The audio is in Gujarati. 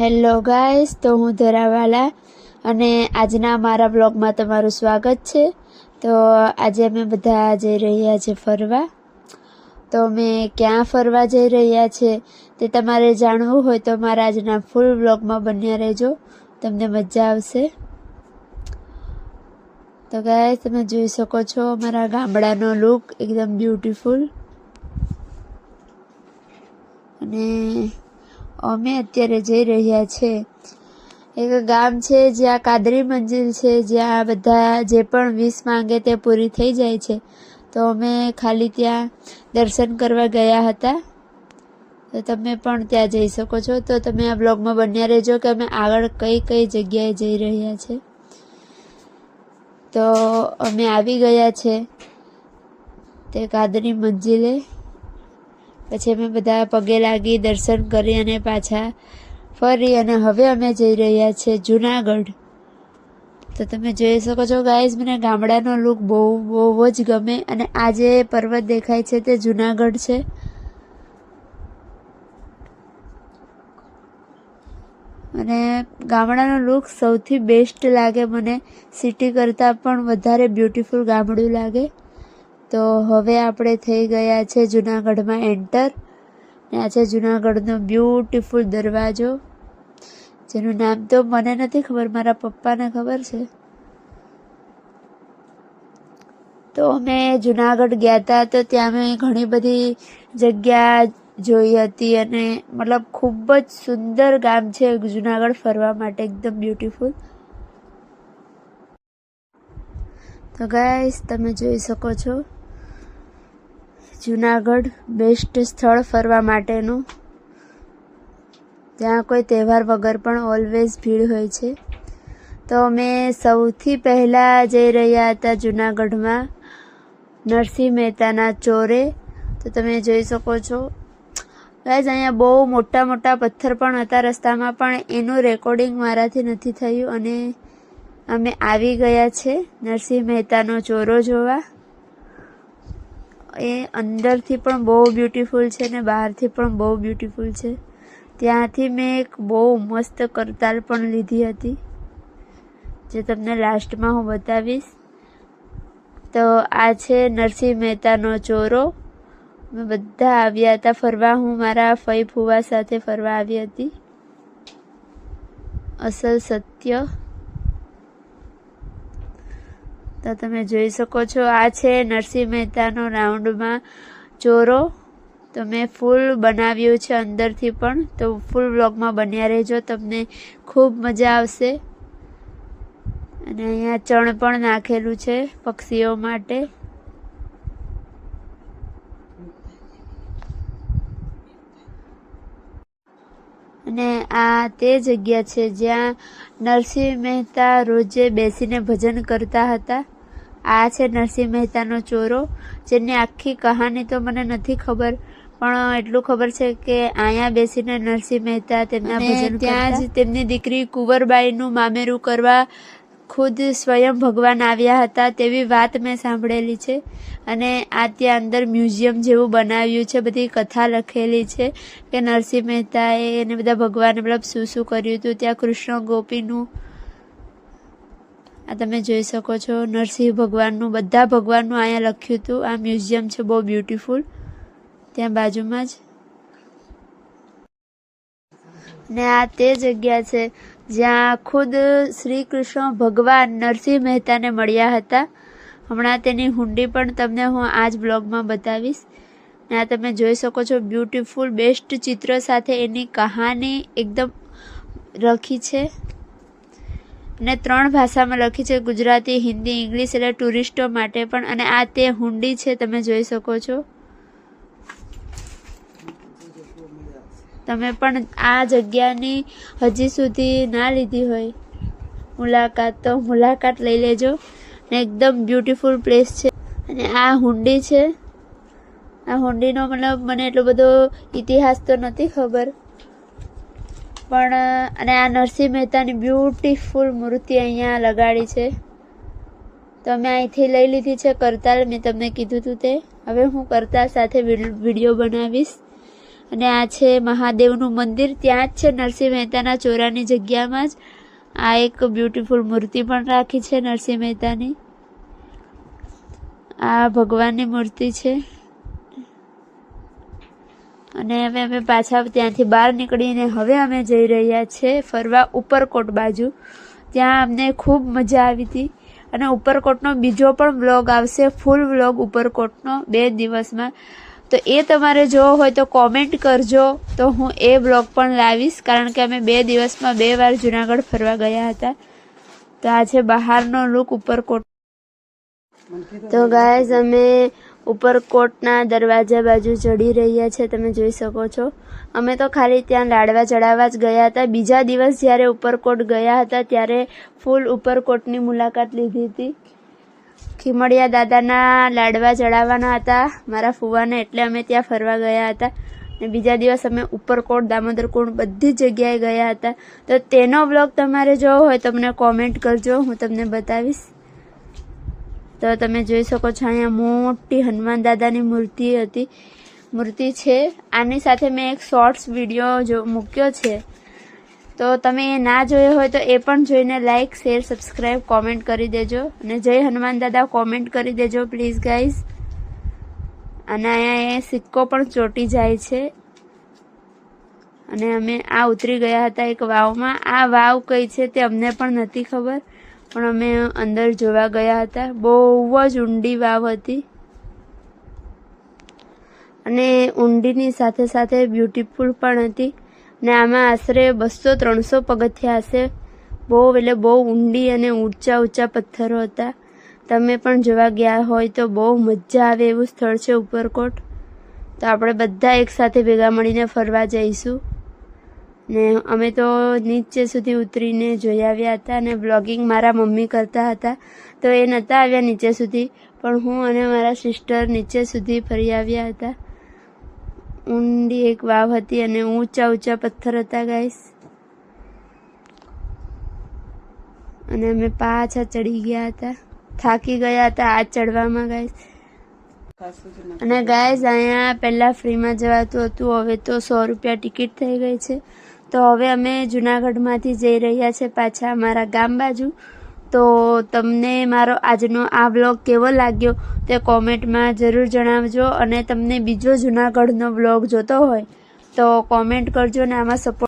હેલો ગાઈસ, તો હું ધરાવાલા અને આજના મારા બ્લોગમાં તમારું સ્વાગત છે. તો આજે અમે બધા જઈ રહ્યા છે ફરવા. તો અમે ક્યાં ફરવા જઈ રહ્યા છે તે તમારે જાણવું હોય તો મારા આજના ફૂલ બ્લોગમાં બન્યા રહેજો. તમને મજા આવશે. તો ગાય તમે જોઈ શકો છો મારા ગામડાનો લુક એકદમ બ્યુટીફુલ અને અમે અત્યારે જઈ રહ્યા છે. એક ગામ છે, જ્યાં કાદરી મંજિલ છે, જ્યાં બધા જે પણ વીસ માંગે તે પૂરી થઈ જાય છે. તો અમે ખાલી ત્યાં દર્શન કરવા ગયા હતા. તો તમે પણ ત્યાં જઈ શકો છો. તો તમે આ બ્લોગમાં બન્યા રહેજો કે અમે આગળ કઈ કઈ જગ્યાએ જઈ રહ્યા છે. તો અમે આવી ગયા છે તે કાદરી મંજિલે. પછી અમે બધા પગે લાગી દર્શન કરી અને પાછા ફરી અને હવે અમે જઈ રહ્યા છીએ જુનાગઢ. તો તમે જોઈ શકો છો ગાઈઝ મને ગામડાનો લુક બહુ બહુ જ ગમે અને આ જે પર્વત દેખાય છે તે જુનાગઢ છે. અને ગામડાનો લુક સૌથી બેસ્ટ લાગે મને. સિટી કરતાં પણ વધારે બ્યુટીફુલ ગામડું લાગે. તો હવે આપણે થઈ ગયા છે જુનાગઢમાં એન્ટર ને આ છે જુનાગઢનો બ્યુટીફુલ દરવાજો, જેનું નામ તો મને નથી ખબર, મારા પપ્પાને ખબર છે. તો અમે જુનાગઢ ગયા હતા તો ત્યાં મેં ઘણી બધી જગ્યા જોઈ હતી અને મતલબ ખૂબ જ સુંદર ગામ છે જુનાગઢ ફરવા માટે, એકદમ બ્યુટીફુલ તો ગાઈસ તમે જોઈ શકો છો. જુનાગઢ બેસ્ટ સ્થળ ફરવા માટેનું. ત્યાં કોઈ તહેવાર વગર પણ ઓલવેઝ ભીડ હોય છે. તો અમે સૌથી પહેલાં જઈ રહ્યા હતા જુનાગઢમાં, નરસિંહ મહેતાના ચોરે. તો તમે જોઈ શકો છો. ગાઈઝ, અહીંયા બહુ મોટા મોટા પથ્થર પણ હતા રસ્તામાં, પણ એનું રેકોર્ડિંગ મારાથી નથી થયું અને અમે આવી ગયા છે નરસિંહ મહેતાનો ચોરો જોવા. એ અંદરથી પણ બહુ બ્યુટીફુલ છે ને બહારથી પણ બહુ બ્યુટીફુલ છે. ત્યાંથી મેં એક બહુ મસ્ત કરતાલ પણ લીધી હતી. જે તમને લાસ્ટમાં હું બતાવીશ. તો આ છે નરસિંહ મહેતાનો ચોરો. અમે બધા આવ્યા હતા ફરવા. હું મારા ફઈ ફુવા સાથે ફરવા આવી હતી. અસલ સત્ય. તો તમે જોઈ શકો છો, આ છે નરસિંહ મહેતાનો રાઉન્ડમાં ચોરો. તો મેં ફૂલ બનાવ્યું છે અંદરથી પણ. તો ફૂલ બ્લોગમાં બન્યા રહેજો, તમને ખૂબ મજા આવશે. અને અહીંયા ચણ પણ નાખેલું છે પક્ષીઓ માટે. અને આ તે જગ્યા છે જ્યાં નરસિંહ મહેતા રોજે બેસીને ભજન કરતા હતા. આ છે નરસિંહ મહેતાનો ચોરો જેની આખી કહાની તો મને નથી ખબર પણ એટલું ખબર છે કે અહીંયા બેસીને નરસિંહ મહેતા તેમના ભજન ત્યાં જ તેમની દીકરી કુંવરબાઈનું મામેરું કરવા ખુદ સ્વયં ભગવાન આવ્યા હતા તેવી વાત મેં સાંભળેલી છે. અને આ ત્યાં અંદર મ્યુઝિયમ જેવું બનાવ્યું છે બધી કથા લખેલી છે કે નરસિંહ મહેતાએ એને બધા ભગવાને મતલબ શું શું કર્યું હતું. ત્યાં કૃષ્ણ ગોપીનું આ તમે જોઈ શકો છો નરસિંહ ભગવાનનું, બધા ભગવાનનું અહીંયા લખ્યું હતું. આ મ્યુઝિયમ છે, બહુ બ્યુટીફુલ. ત્યાં બાજુમાં જ. ને આ તે જગ્યા છે જ્યાં ખુદ શ્રી કૃષ્ણ ભગવાન નરસિંહ મહેતાને મળ્યા હતા. હમણાં તેની હુંડી પણ તમને હું આ જ બ્લોગમાં બતાવીશ. ને આ તમે જોઈ શકો છો બ્યુટીફુલ, બેસ્ટ ચિત્ર સાથે એની કહાની એકદમ રખી છે. ને ત્રણ ભાષામાં લખી છે, ગુજરાતી, હિન્દી, ઇંગ્લિશ એટલે ટુરિસ્ટો માટે પણ, અને આ તે હુંડી છે, તમે જોઈ શકો છો. તમે પણ આ જગ્યાની હજી સુધી ના લીધી હોય. મુલાકાત તો મુલાકાત લઈ લેજો. ને એકદમ બ્યુટીફુલ પ્લેસ છે. અને આ હુંડી છે. આ હુંડીનો મતલબ મને એટલો બધો ઇતિહાસ તો નથી ખબર. પણ, અને આ નરસિંહ મહેતાની બ્યુટીફુલ મૂર્તિ અહીંયા લગાડી છે. તો મેં અહીંથી લઈ લીધી છે કરતાલ, મેં તમને કીધું હતું તે. હવે હું કરતાલ સાથે વીડિયો બનાવીશ. અને આ છે મહાદેવનું મંદિર, ત્યાં જ છે નરસિંહ મહેતાના ચોરાની જગ્યામાં જ. આ એક બ્યુટીફુલ મૂર્તિ પણ રાખી છે નરસિંહ મહેતાની. આ ભગવાનની મૂર્તિ છે. અને હવે અમે પાછા ત્યાંથી બહાર નીકળીને હવે અમે જઈ રહ્યા છે ફરવા ઉપરકોટ બાજુ. ત્યાં અમને ખૂબ મજા આવી હતી. અને ઉપરકોટનો બીજો પણ વ્લોગ આવશે, ફૂલ વ્લોગ ઉપરકોટનો બે દિવસમાં. તો એ તમારે જોવો હોય તો કોમેન્ટ કરજો. તો હું એ બ્લોગ પણ લાવીશ, કારણ કે અમે બે દિવસમાં બે વાર જુનાગઢ ફરવા ગયા હતા. તો આ છે બહારનો લુક ઉપરકોટ. તો ગાયઝ અમે ઉપરકોટના દરવાજા બાજુ ચડી રહ્યા છે, તમે જોઈ શકો છો. અમે તો ખાલી ત્યાં લાડવા ચડાવવા જ ગયા હતા. બીજા દિવસ જ્યારે ઉપરકોટ ગયા હતા, ત્યારે ફૂલ ઉપરકોટની મુલાકાત લીધી હતી. ખીમડિયા દાદાના લાડવા ચડાવવાના હતા, મારા ફુવાને, એટલે અમે ત્યાં ફરવા ગયા હતા. ને બીજા દિવસ અમે ઉપરકોટ, દામોદર કુંડ બધી જગ્યાએ ગયા હતા. તો તેનો બ્લોગ તમારે જોવો હોય તો મને કોમેન્ટ કરજો, હું તમને બતાવીશ. તો તમે જોઈ શકો છો અહીંયા મોટી હનુમાન દાદાની મૂર્તિ હતી. મૂર્તિ છે. આની સાથે મેં એક શોર્ટ્સ વીડિયો જો મૂક્યો છે. તો તમે એ ના જોયો હોય તો એ પણ જોઈને લાઈક શેર સબસ્ક્રાઈબ કોમેન્ટ કરી દેજો. અને જય હનુમાન દાદા કોમેન્ટ કરી દેજો પ્લીઝ ગાઈઝ અને અહીંયા એ સિક્કો પણ ચોટી જાય છે. અને અમે આ ઉતરી ગયા હતા એક વાવમાં. આ વાવ કઈ છે તે અમને પણ નથી ખબર. પણ અમે અંદર જોવા ગયા હતા. બહુ જ ઊંડી વાવ હતી. અને ઊંડીની સાથે સાથે બ્યુટીફુલ પણ હતી. ને આમાં આશરે બસો ત્રણસો પગથિયા હશે. બહુ એટલે બહુ ઊંડી અને ઊંચા ઊંચા પથ્થરો હતા. તમે પણ જોવા ગયા હોય તો બહુ મજા આવે એવું સ્થળ છે ઉપરકોટ. તો આપણે બધા એકસાથે ભેગા મળીને ફરવા જઈશું. ને અમે તો નીચે સુધી ઉતરીને જોઈ આવ્યા હતા અને બ્લોગિંગ મારા મમ્મી કરતા હતા. તો એ નહોતા આવ્યા નીચે સુધી, પણ હું અને મારા સિસ્ટર નીચે સુધી ફરી આવ્યા હતા. ઊંડી એક વાવ હતી અને ઊંચા ઊંચા પથ્થર હતા ગાઈસ અને અમે પાછા ચડી ગયા હતા. થાકી ગયા હતા આ ચડવામાં ગાઈસ અને ગાય અહીંયા પહેલાં ફ્રીમાં જવાતું હતું, હવે તો સો રૂપિયા ટિકિટ થઈ ગઈ છે. તો હવે અમે જુનાગઢમાંથી જઈ રહ્યા છે પાછા અમારા ગામ બાજુ. તો તમને મારો આજનો આ બ્લોગ કેવો લાગ્યો તે કોમેન્ટમાં જરૂર જણાવજો અને તમને બીજો જુનાગઢનો બ્લોગ જોતો હોય તો કોમેન્ટ કરજો ને આમાં સપોર્ટ